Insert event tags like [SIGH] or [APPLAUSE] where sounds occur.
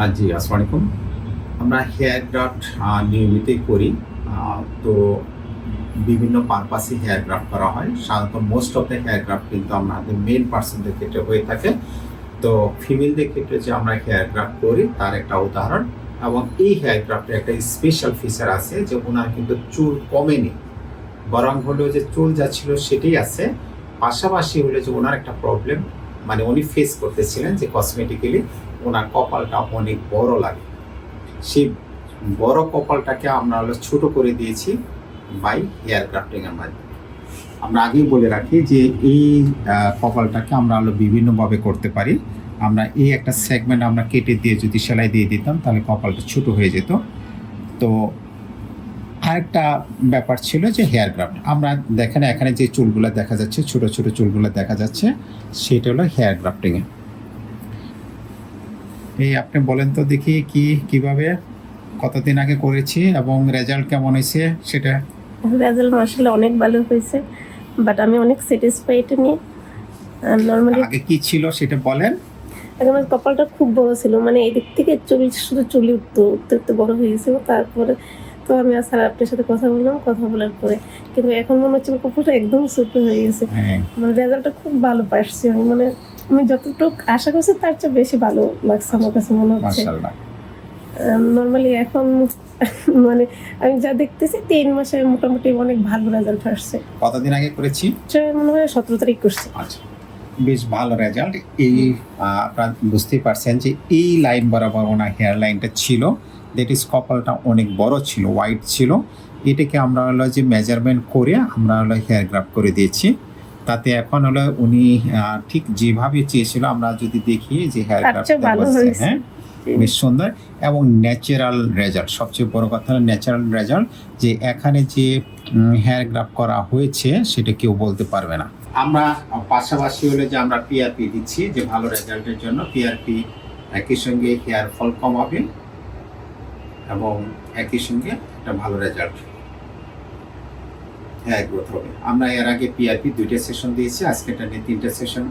জি, আসসালামু আলাইকুম। আমরা হেয়ার গ্রাফট নিয়মিতই করি। তো বিভিন্ন পারপাসে হেয়ার গ্রাফট করা হয়। সাধারণত most of the hair graft কিন্তু আমাদের মেন পার্সনদের ক্ষেত্রে হয়ে থাকে। তো ফিমেলদের ক্ষেত্রে যে আমরা হেয়ার গ্রাফট করি, তার একটা উদাহরণ। এবং এই হেয়ার গ্রাফটের একটা স্পেশাল ফিচার আছে যে ওনার কিন্তু চুল কমেনি। বরং হলো যে চুল যা ছিল সেটাই আছে। পাশাপাশি হলো যে ওনার একটা প্রবলেম মানে উনি ফেস করতেছিলেন যে কসমেটিক্যালি ওনার কপালটা অনেক বড় লাগে। সেই বড় কপালটাকে আমরা হলো ছোট করে দিয়েছি বাই হেয়ার গ্রাফটিং এর মাধ্যমে। আমরা আগেই বলে রাখি যে এই কপালটাকে আমরা হলো বিভিন্নভাবে করতে পারি। আমরা এই একটা সেগমেন্ট আমরা কেটে দিয়ে যদি সেলাই দিয়ে দিতাম তাহলে কপালটা ছোট হয়ে যেত। তো আরেকটা ব্যাপার ছিল যে হেয়ার গ্রাফট আমরা দেখেন এখানে যে চুলগুলো দেখা যাচ্ছে ছোট ছোট চুলগুলো দেখা যাচ্ছে সেটা হলো হেয়ার গ্রাফটিংয়ে এই আপনি বলেন তো দেখি কি কীভাবে কতদিন আগে করেছি এবং রেজাল্ট কেমন হয়েছে সেটা? রেজাল্ট আসলে অনেক ভালো হয়েছে বাট আমি অনেক স্যাটিসফাইড নিয়ে নর্মালি আগে কি ছিল সেটা বলেন। আগে আমার কপালটা খুব বড় ছিল মানে এদিক থেকে চুল শুধু চুলি উঠতো উঠতে উঠতে বড় হয়ে গেছিল তারপরে তো আমি আর স্যার আপনার সাথে কথা বললাম কথা বলার পরে। কিন্তু এখন মনে হচ্ছে কপালটা একদম ছোট হয়ে গেছে। হ্যাঁ। মানে রেজাল্টটা খুব ভালো পাচ্ছি আমি। মানে আমি যতটুকু আশা করছি তার চেয়ে বেশি ভালো লাগছে আমার কাছে মনে হচ্ছে। নর্মালি এখন [LAUGHS] মানে আমি যা দেখতেছি তিন মাসে মোটামুটি অনেক ভালো রেজাল্ট আসছে। কতদিন আগে করেছি? মনে হয় সতেরো তারিখ করছে। আচ্ছা বেশ ভালো রেজাল্ট এই আপনারা বুঝতেই পারছেন যে এই লাইন বরাবর ওনার হেয়ার লাইনটা ছিল। দ্যাট ইজ কপালটা অনেক বড় ছিল হোয়াইট ছিল। এটাকে আমরা হলো যে মেজারমেন্ট করে আমরা হলো হেয়ার গ্রাফ করে দিয়েছি। তাতে এখন হলো উনি আহ, ঠিক যেভাবে চেয়েছিল আমরা যদি দেখি যে হেয়ার গ্রাফ। হ্যাঁ বেশ সুন্দর। এবং ন্যাচারাল রেজাল্ট সবচেয়ে বড় কথা হলো ন্যাচারাল রেজাল্ট যে এখানে যে হেয়ার গ্রাফ করা হয়েছে সেটা কেউ বলতে পারবে না। আমরা পাশাপাশি হলে যে আমরা পিআরপি দিচ্ছি যে ভালো রেজাল্টের জন্য পিআরপি একই সঙ্গে হেয়ার ফল কমাবে। এবং একই সঙ্গে একটা ভালো রেজাল্ট হ্যাঁ গ্রোথ হবে। আমরা এর আগে পিআরপি দুইটা সেশন দিয়েছি, আজকে এটা নিয়ে তিনটা সেশন